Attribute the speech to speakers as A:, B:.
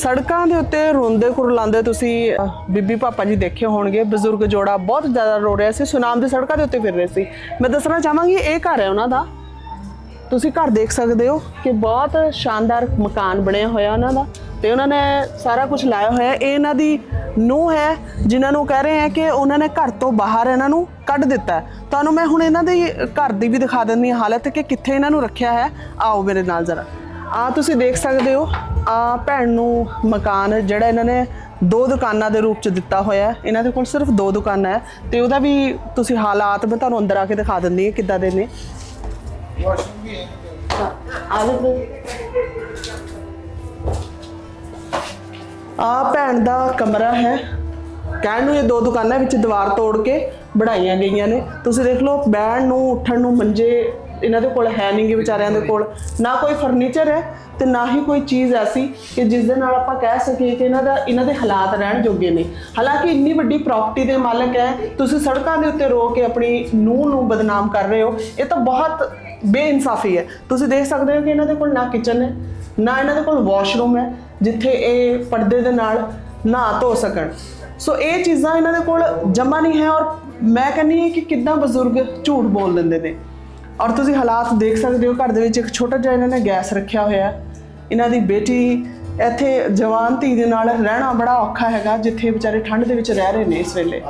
A: ਸੜਕਾਂ ਦੇ ਉੱਤੇ ਰੋਂਦੇ ਕੁਰਲਾਉਂਦੇ ਤੁਸੀਂ ਬੀਬੀ ਪਾਪਾ ਜੀ ਦੇਖੇ ਹੋਣਗੇ, ਬਜ਼ੁਰਗ ਜੋੜਾ ਬਹੁਤ ਜ਼ਿਆਦਾ ਰੋ ਰਿਹਾ ਸੀ, ਸੁਨਾਮ ਦੀ ਸੜਕਾਂ ਦੇ ਉੱਤੇ ਫਿਰ ਰਹੇ ਸੀ। ਮੈਂ ਦੱਸਣਾ ਚਾਹਾਂਗੀ, ਇਹ ਘਰ ਹੈ ਉਹਨਾਂ ਦਾ। ਤੁਸੀਂ ਘਰ ਦੇਖ ਸਕਦੇ ਹੋ ਕਿ ਬਹੁਤ ਸ਼ਾਨਦਾਰ ਮਕਾਨ ਬਣਿਆ ਹੋਇਆ ਉਹਨਾਂ ਦਾ ਤੇ ਉਹਨਾਂ ਨੇ ਸਾਰਾ ਕੁਝ ਲਾਇਆ ਹੋਇਆ। ਇਹ ਇਹਨਾਂ ਦੀ ਨੂੰਹ ਹੈ, ਜਿਨ੍ਹਾਂ ਨੂੰ ਕਹਿ ਰਹੇ ਆ ਕਿ ਉਹਨਾਂ ਨੇ ਘਰ ਤੋਂ ਬਾਹਰ ਇਹਨਾਂ ਨੂੰ ਕੱਢ ਦਿੱਤਾ ਤੁਹਾਨੂੰ ਮੈਂ ਹੁਣ ਇਹਨਾਂ ਦੀ ਘਰ ਦੀ ਵੀ ਦਿਖਾ ਦਿੰਦੀ ਹਾਂ ਹਾਲਤ ਕਿ ਕਿੱਥੇ ਇਹਨਾਂ ਨੂੰ ਰੱਖਿਆ ਹੈ। ਆਓ ਮੇਰੇ ਨਾਲ ਜ਼ਰਾ। ਆ ਤੁਸੀਂ ਦੇਖ ਸਕਦੇ ਹੋ, ਆ ਭੈਣ ਨੂੰ ਮਕਾਨ ਜਿਹੜਾ ਇਹਨਾਂ ਨੇ ਦੋ ਦੁਕਾਨਾਂ ਦੇ ਰੂਪ ਚ ਦਿੱਤਾ ਹੋਇਆ ਇਹਨਾਂ ਦੇ ਕੋਲ ਸਿਰਫ ਦੋ ਦੁਕਾਨਾਂ ਹੈ ਤੇ ਉਹਦਾ ਵੀ ਤੁਸੀਂ ਹਾਲਾਤ ਮੈਂ ਤੁਹਾਨੂੰ ਅੰਦਰ ਆ ਕੇ ਦਿਖਾ ਦਿੰਦੀ ਹਾਂ ਕਿੱਦਾਂ ਦੇ ਨੇ। ਆ ਲਓ ਆ ਭੈਣ ਦਾ ਕਮਰਾ ਹੈ। ਕਹਿਣ ਨੂੰ ਇਹ ਦੋ ਦੁਕਾਨਾਂ ਵਿੱਚ ਦੀਵਾਰ ਤੋੜ ਕੇ ਬਣਾਈਆਂ ਗਈਆਂ ਨੇ। ਤੁਸੀਂ ਦੇਖ ਲਓ ਬੈਠਣ ਨੂੰ, ਉੱਠਣ ਨੂੰ, ਮੰਜੇ ਇਹਨਾਂ ਦੇ ਕੋਲ ਹੈ ਨਹੀਂਗੇ ਵਿਚਾਰਿਆਂ ਦੇ ਕੋਲ। ਨਾ ਕੋਈ ਫਰਨੀਚਰ ਹੈ ਤੇ ਨਾ ਹੀ ਕੋਈ ਚੀਜ਼ ਐਸੀ ਕਿ ਜਿਸ ਦੇ ਨਾਲ ਆਪਾਂ ਕਹਿ ਸਕੀਏ ਕਿ ਇਹਨਾਂ ਦਾ, ਇਹਨਾਂ ਦੇ ਹਾਲਾਤ ਰਹਿਣ ਜੋਗੇ ਨੇ। ਹਾਲਾਂਕਿ ਇੰਨੀ ਵੱਡੀ ਪ੍ਰਾਪਰਟੀ ਦੇ ਮਾਲਕ ਹੈ, ਤੁਸੀਂ ਸੜਕਾਂ ਦੇ ਉੱਤੇ ਰੋ ਕੇ ਆਪਣੀ ਨੂੰਹ ਨੂੰ ਬਦਨਾਮ ਕਰ ਰਹੇ ਹੋ, ਇਹ ਤਾਂ ਬਹੁਤ ਬੇਇਨਸਾਫੀ ਹੈ। ਤੁਸੀਂ ਦੇਖ ਸਕਦੇ ਹੋ ਕਿ ਇਹਨਾਂ ਦੇ ਕੋਲ ਨਾ ਕਿਚਨ ਹੈ, ਨਾ ਇਹਨਾਂ ਦੇ ਕੋਲ ਵਾਸ਼ਰੂਮ ਹੈ, ਜਿੱਥੇ ਇਹ ਪਰਦੇ ਦੇ ਨਾਲ ਨਹਾ ਧੋ ਸਕਣ। ਸੋ ਇਹ ਚੀਜ਼ਾਂ ਇਹਨਾਂ ਦੇ ਕੋਲ ਜਮਾ ਨਹੀਂ ਹੈ ਔਰ ਮੈਂ ਕਹਿੰਨੀ ਹਾਂ ਕਿ ਕਿੱਦਾਂ ਬਜ਼ੁਰਗ ਝੂਠ ਬੋਲ ਦਿੰਦੇ ਨੇ। ਔਰ ਤੁਸੀਂ ਹਾਲਾਤ ਦੇਖ ਸਕਦੇ ਹੋ, ਘਰ ਦੇ ਵਿੱਚ ਇੱਕ ਛੋਟਾ ਜਿਹਾ ਇਹਨਾਂ ਨੇ ਗੈਸ ਰੱਖਿਆ ਹੋਇਆ ਇਹਨਾਂ ਦੀ ਬੇਟੀ ਇੱਥੇ ਜਵਾਨ ਧੀ ਦੇ ਨਾਲ ਰਹਿਣਾ ਬੜਾ ਔਖਾ ਹੈਗਾ, ਜਿੱਥੇ ਵਿਚਾਰੇ ਠੰਡ ਦੇ ਵਿੱਚ ਰਹਿ ਰਹੇ ਨੇ ਇਸ ਵੇਲੇ।